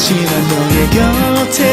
하지만 너의 곁에